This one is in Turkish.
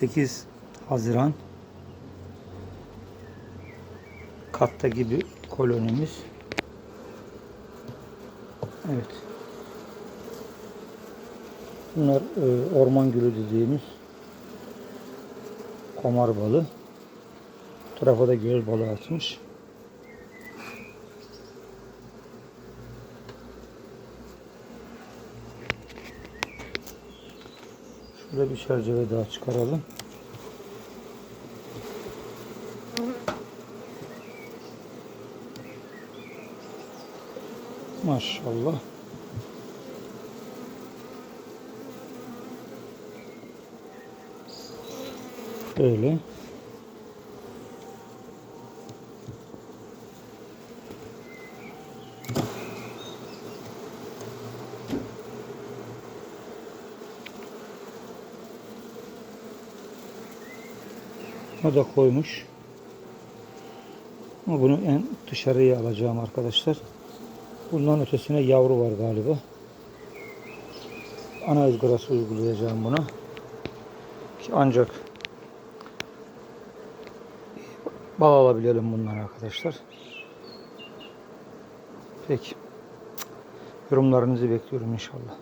8 Haziran katta gibi kolonimiz. Evet. Bunlar e, orman gülü dediğimiz komar balı. Bu tarafa da göz balığı atmış. Şurada bir çerçeve daha çıkaralım. Maşallah. Böyle. O da koymuş. Ama bunu en dışarıya alacağım arkadaşlar. Bundan ötesine yavru var galiba. Ana ızgarası uygulayacağım buna. Ki ancak bal alabilelim bundan arkadaşlar. Peki. Yorumlarınızı bekliyorum inşallah.